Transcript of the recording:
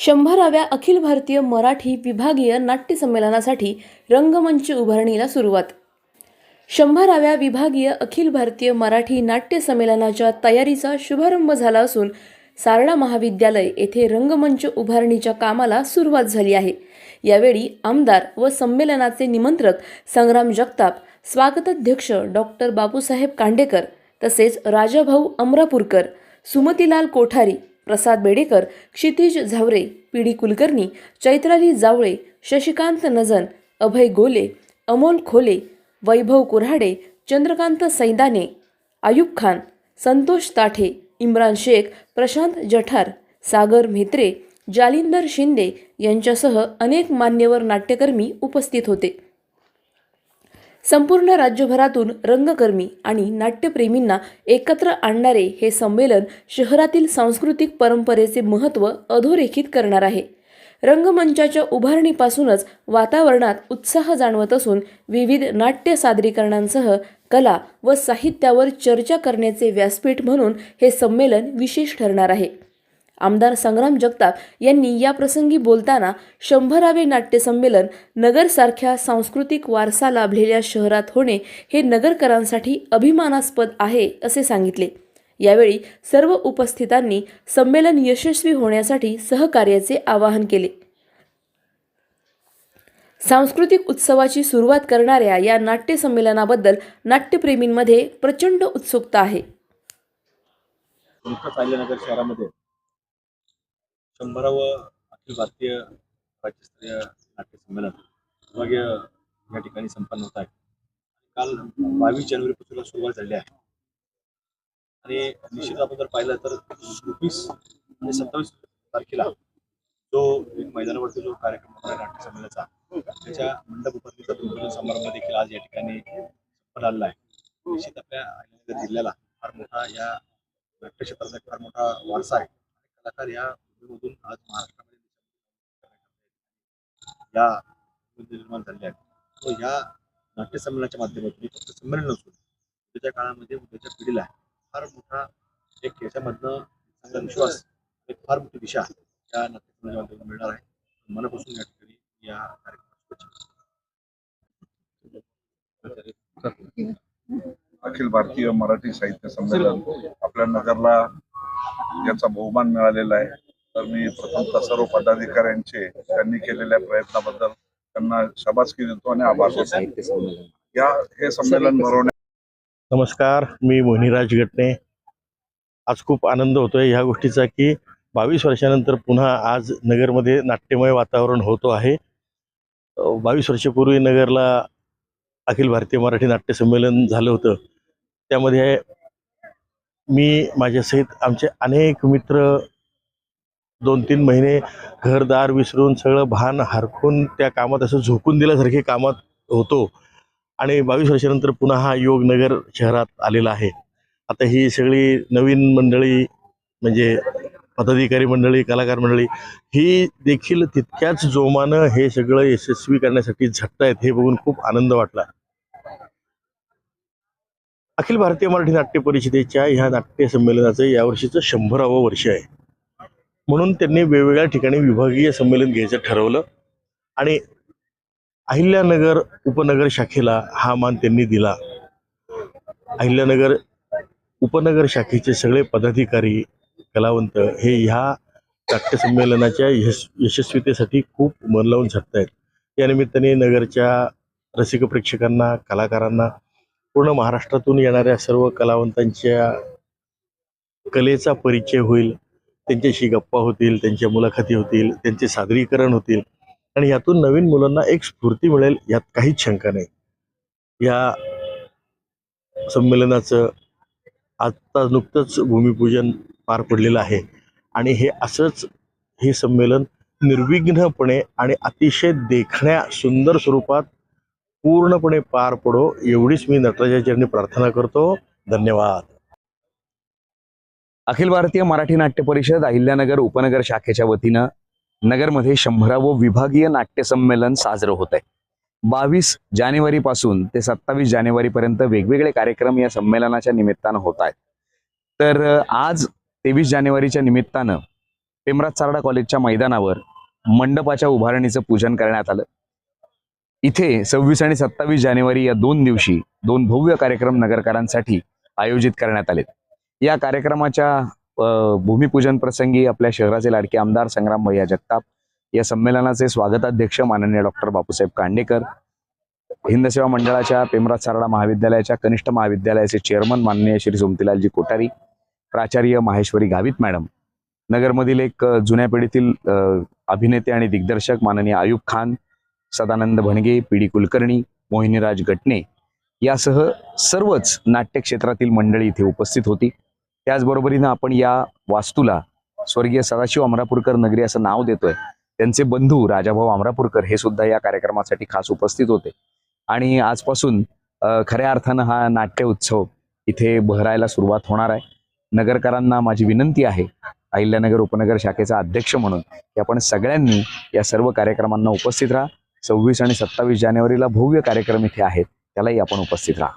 शंभराव्या अखिल भारतीय मराठी विभागीय नाट्य संमेलनासाठी रंगमंच उभारणीला सुरुवात. शंभराव्या विभागीय अखिल भारतीय मराठी नाट्य संमेलनाच्या तयारीचा शुभारंभ झाला असून सारडा महाविद्यालय येथे रंगमंच उभारणीच्या कामाला सुरुवात झाली आहे. यावेळी आमदार व संमेलनाचे निमंत्रक संग्राम जगताप स्वागताध्यक्ष डॉक्टर बापूसाहेब कांडेकर तसेच राजाभाऊ अमरापूरकर सुमतीलाल कोठारी प्रसाद बेडेकर क्षितिज झावरे पी डी कुलकर्णी चैत्राली जावळे शशिकांत नजन अभय गोले अमोल खोले वैभव कुऱ्हाडे चंद्रकांत सैदाने आयुब खान संतोष ताठे इम्रान शेख प्रशांत जठार सागर म्हेत्रे जालिंदर शिंदे यांच्यासह अनेक मान्यवर नाट्यकर्मी उपस्थित होते. संपूर्ण राज्यभरातून रंगकर्मी आणि नाट्यप्रेमींना एकत्र आणणारे हे संमेलन शहरातील सांस्कृतिक परंपरेचे महत्त्व अधोरेखित करणार आहे. रंगमंचाच्या उभारणीपासूनच वातावरणात उत्साह जाणवत असून विविध नाट्य सादरीकरणांसह कला व साहित्यावर चर्चा करण्याचे व्यासपीठ म्हणून हे संमेलन विशेष ठरणार आहे. आमदार संग्राम जगताप यांनी या प्रसंगी बोलताना शंभरावे नाट्यसंमेलन नगरसारख्या सांस्कृतिक वारसा लाभलेल्या शहरात होणे हे नगरकरांसाठी अभिमानास्पद आहे असे सांगितले. यावेळी सर्व उपस्थितांनी संमेलन यशस्वी होण्यासाठी सहकार्याचे आवाहन केले. सांस्कृतिक उत्सवाची सुरुवात करणाऱ्या या नाट्य संमेलनाबद्दल नाट्यप्रेमींमध्ये प्रचंड उत्सुकता आहे. नुकतंच शहरामध्ये. शंभरावं अखिल भारतीय राज्यस्तरीय नाट्य संमेलन विभागीय या ठिकाणी संपन्न होत आहे. काल बावीस जानेवारीपासून सुरुवात झाली आहे. आणि निश्चित आपण जर पाहिलं तर चोवीस आणि सत्तावीस तारखेला जो एक मैदानावरती जो कार्यक्रम होता नाट्य संमेलनाचा त्याच्या मंडप उपस्थितीचा उद्घाटन समारंभ देखील आज या ठिकाणी संपन्न आलेला आहे. निश्चित आपल्या अहिल्यानगर जिल्ह्याला फार मोठा या नाट्य क्षेत्राचा फार मोठा वारसा आहे. कलाकार या भूमीमधून आज महाराष्ट्रामध्ये या भूमीत निर्माण झाले आहेत. व या नाट्यसंमेलनाच्या माध्यमातून फक्त संमेलन नसून उद्याच्या काळामध्ये उद्याच्या पिढीला फार मोठा एक याच्यामधनं विश्वास एक फार मोठी दिशा या नाट्यसंमेलनाच्या माध्यमातून मिळणार आहे. मनापासून या ठिकाणी या कार्यक्रमाची अखिल भारतीय मराठी साहित्य संमेलन आपल्या नगरला याचा बहुमान मिळालेला आहे. तर मी प्रथमतः सर्व पदाधिकाऱ्यांचे त्यांनी केलेल्या प्रयत्नाबद्दल त्यांना शाबासकी देतो आणि आभार मानतो. या हे संमेलन भरवण्या नमस्कार मी मोहिनीराज गटणे. आज खूप आनंद होतोय ह्या गोष्टीचा की बावीस वर्षानंतर पुन्हा आज नगरमध्ये नाट्यमय वातावरण होतो आहे. बावीस वर्षापूर्वी नगरला अखिल भारतीय मराठी नाट्य संमेलन झालं होतं. त्यामध्ये मी माझ्यासहित आमचे अनेक मित्र दोन तीन महिने घरदार विसरून सगळं भान हरखून त्या कामात असं झोकून दिल्यासारखे कामात होतो. आणि बावीस वर्षानंतर पुन्हा हा योगनगर शहरात आलेला आहे. आता ही सगळी नवीन मंडळी म्हणजे पदाधिकारी मंडळी कलाकार मंडळी ही देखील तितक्याच जोमानं हे सगळं यशस्वी करण्यासाठी झटतायत हे बघून खूप आनंद वाटला. अखिल भारतीय मराठी नाट्य परिषदेच्या ह्या नाट्य संमेलनाचं यावर्षीचं शंभरावं वर्ष आहे. म्हणून त्यांनी वेगवेगळ्या ठिकाणी विभागीय संमेलन घ्यायचं ठरवलं. आणि अहिल्यानगर उपनगर शाखेला हा मान त्यांनी दिला. अहिल्यानगर उपनगर शाखेचे सगळे पदाधिकारी कलावंत हे ह्या नाट्यसंमेलनाच्या यश यशस्वीतेसाठी खूप मन लावून झटत आहेत या निमित्ताने नगरच्या रसिक प्रेक्षकांना कलाकारांना पूर्ण महाराष्ट्रातून येणाऱ्या सर्व कलावंतांच्या कलेचा परिचय होईल. त्यांच्याशी गप्पा होतील त्यांच्या मुलाखती होतील त्यांचे सादरीकरण होतील. आणि यातून नवीन मुलांना एक स्फूर्ती मिळेल यात काहीच शंका नाही. या संमेलनाचं आत्ता नुकतंच भूमिपूजन पार पडलेलं आहे. आणि हे असंच हे संमेलन निर्विघ्नपणे आणि अतिशय देखण्या सुंदर स्वरूपात पूर्णपणे पार पडो एवढीच मी नटराजाचरणी प्रार्थना करतो. धन्यवाद. अखिल भारतीय मराठी नाट्य परिषद अहिल्यानगर उपनगर शाखेच्या वतीनं नगरमध्ये शंभरावं विभागीय नाट्य संमेलन साजरं होत आहे. बावीस जानेवारीपासून ते सत्तावीस जानेवारीपर्यंत वेगवेगळे कार्यक्रम या संमेलनाच्या निमित्तानं होत आहेत. तर आज तेवीस जानेवारीच्या निमित्तानं पेमराज चारडा कॉलेजच्या मैदानावर मंडपाच्या उभारणीचं पूजन करण्यात आलं. इथे सव्वीस आणि सत्तावीस जानेवारी या दोन दिवशी दोन भव्य कार्यक्रम नगरकरांसाठी आयोजित करण्यात आलेत. या कार्यक्रमाच्या अ, भूमिपूजन प्रसंगी आपल्या शहराचे लाडके आमदार संग्राम भैया जगताप या संमेलनाचे स्वागताध्यक्ष माननीय डॉक्टर बापूसाहेब कांडेकर हिंदसेवा मंडळाच्या पेमराज सारडा महाविद्यालयाच्या कनिष्ठ महाविद्यालयाचे चेअरमन माननीय श्री सोमतीलालजी कोठारी प्राचार्य माहेश्वरी गावित मॅडम नगरमधील एक जुन्या पिढीतील अभिनेते आणि दिग्दर्शक माननीय आयुब खान सदानंद भणगे पी डी कुलकर्णी मोहिनीराज गटणे यासह सर्वच नाट्य क्षेत्रातील मंडळी इथे उपस्थित होती. त्याचबरोबरीनं आपण या वास्तूला स्वर्गीय सदाशिव अमरापूरकर नगरी असं नाव देतोय. त्यांचे बंधू राजाभाऊ अमरापूरकर हे सुद्धा या कार्यक्रमासाठी खास उपस्थित होते. आणि आजपासून खऱ्या अर्थानं हा नाट्य उत्सव इथे बहरायला सुरुवात होणार आहे. नगरकरांना माझी विनंती आहे अहिल्यानगर उपनगर शाखेचा अध्यक्ष म्हणून की आपण सगळ्यांनी या सर्व कार्यक्रमांना उपस्थित राहा. सव्वीस आणि सत्तावीस जानेवारीला भव्य कार्यक्रम इथे आहेत त्यालाही आपण उपस्थित राहा.